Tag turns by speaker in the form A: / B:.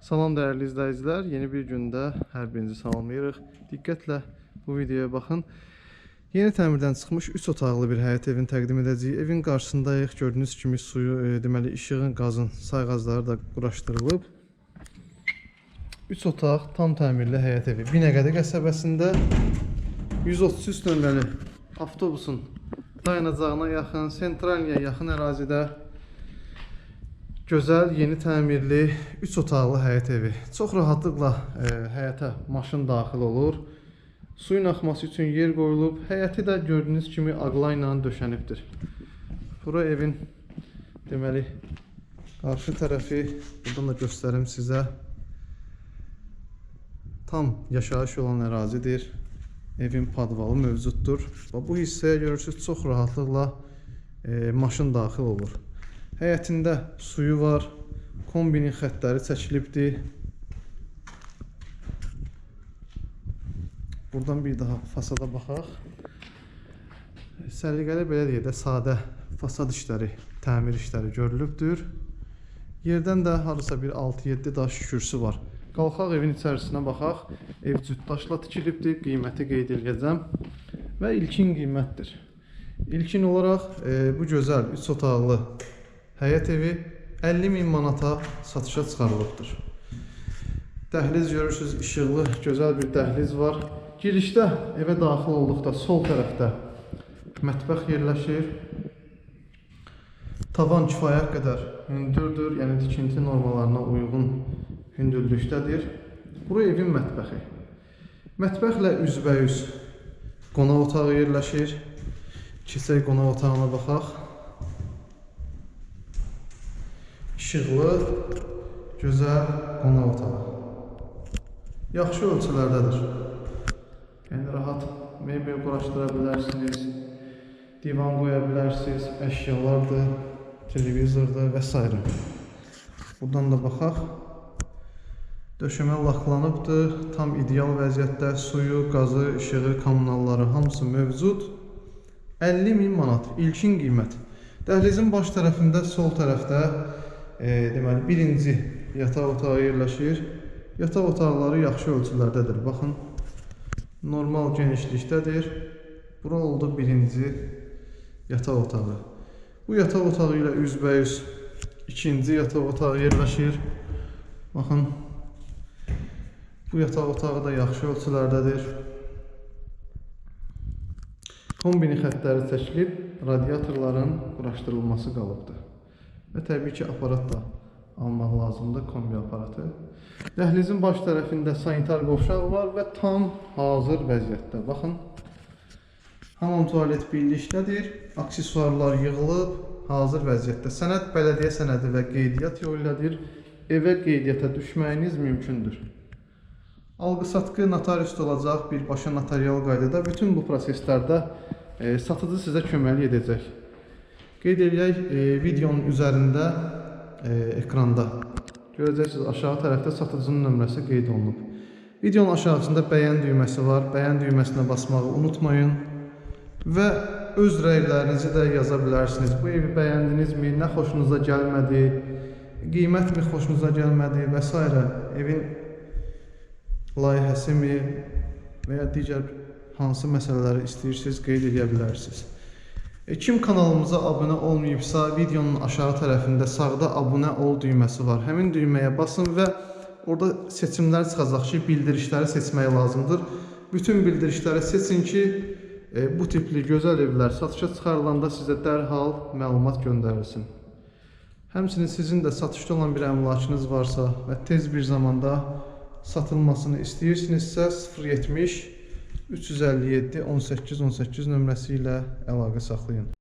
A: Salam değerli izleyiciler. Yeni bir günde her birinizi salamlayırıq. Diqqətlə bu videoya baxın. Yeni təmirdən çıxmış 3 otaqlı bir həyət evini təqdim edəcəyik. Evin qarşısındayıq. Gördüyünüz kimi suyu, e, deməli işığın, qazın, sayğacları da quraşdırılıb. 3 otaq, tam təmirli həyət evi. Binəqədi qəsəbəsində 133 nömrəli avtobusun dayanacağına yaxın, Sentralniyə yaxın ərazidə Gözəl, yeni təmirli 3 otaqlı həyət evi. Çox rahatlıqla e, həyətə maşın daxil olur. Suyun axması üçün yer qoyulub. Həyəti də gördüyünüz kimi ağla ilə döşənibdir. Bura evin deməli qarşı tərəfi buradan da göstərim sizə. Tam yaşayış olan ərazidir. Evin padvalı mövcuddur. Və bu hissəyə görürsüz çox rahatlıqla e, maşın daxil olur. Həyətində suyu var. Kombinin xəttləri çəkilibdir. Buradan bir daha fasada baxaq. Səliqəli belə deyək də sadə fasad işləri, təmir işləri görülübdür. Yerdən də harasa bir 6-7 daş kürsü var. Qalxaq evin içərisinə baxaq. Ev cüt daşla tikilibdir. Qiyməti qeyd edəcəm və ilkin qiymətdir. İlkin olaraq e, bu gözəl 3 otaqlı həyət evi 50 min manata satışa çıxarılıbdır. Dəhliz görürsüz, işıqlı, gözəl bir dəhliz var. Girişdə evə daxil olduqda sol tərəfdə mətbəx yerləşir. Tavan kifayət qədər hündürdür, yəni tikinti normalarına uyğun hündürlükdədir. Bura evin mətbəxi. Mətbəxlə üzbəüz qonaq otağı yerləşir. Keçək qonaq otağına baxaq. İşıqlı, gözəl qonaq otağı. Yaxşı ölçülərdədir. Yəni rahat mebel quraşdıra bilərsiniz, divan qoya bilərsiniz, əşyalardır, televizordur və s. Buradan da baxaq. Döşəmə laklanıbdır, tam ideal vəziyyətdə suyu, qazı, işığı, kommunalları hamısı mövcud. 50 min manat ilkin qiymət. Dəhlizin baş tərəfində sol tərəfdə e, deməli birinci yataq otağı yerləşir. Yataq otaqları yaxşı ölçülərdədir. Baxın, normal genişlikdədir. Bura oldu birinci yataq otağı. Bu yataq otağı ilə üzbəüz ikinci yataq otağı yerləşir. Baxın, bu yataq otağı da yaxşı ölçülərdədir. Kombini xəttləri çəkilib, radiatorların quraşdırılması qalıbdır. Və təbii ki, aparat da almaq lazımdır, kombi aparatı. Dəhlizin baş tərəfində sanitar qovşaq var və tam hazır vəziyyətdə. Baxın, hamam tualet birlikdədir, aksesuarlar yığılıb, hazır vəziyyətdə. Sənəd bələdiyyə sənədi və qeydiyyat yolu ilədir. Evə qeydiyyata düşməyiniz mümkündür. Alqı-satqı notariusda olacaq, birbaşa notarial qaydada bütün bu proseslərdə e, satıcı sizə köməklik edəcək. Qeyd edək, e, videonun üzərində e, ekranda görəcəksiniz aşağı tərəfdə satıcının nömrəsi qeyd olunub. Videonun aşağısında bəyən düyməsi var. Bəyən düyməsinə basmağı unutmayın və öz rəylərinizi də yaza bilərsiniz. Bu evi bəyəndinizmi, nə xoşunuza gəlmədi, qiymət mi xoşunuza gəlmədi və s. evin layihəsimi və ya digər hansı məsələləri istəyirsiniz qeyd edə bilərsiniz. E, kim kanalımıza abunə olmayıbsa, videonun aşağı tərəfində sağda abunə ol düyməsi var. Həmin düyməyə basın və orada seçimlər çıxacaq ki, bildirişləri seçmək lazımdır. Bütün bildirişləri seçin ki, e, bu tipli gözəl evlər satışa çıxarılanda sizə dərhal məlumat göndərilsin. Həmçinin sizin də satışda olan bir əmlakınız varsa və tez bir zamanda satılmasını istəyirsinizsə 070 357 18 18 nömrəsi ilə əlaqə saxlayın.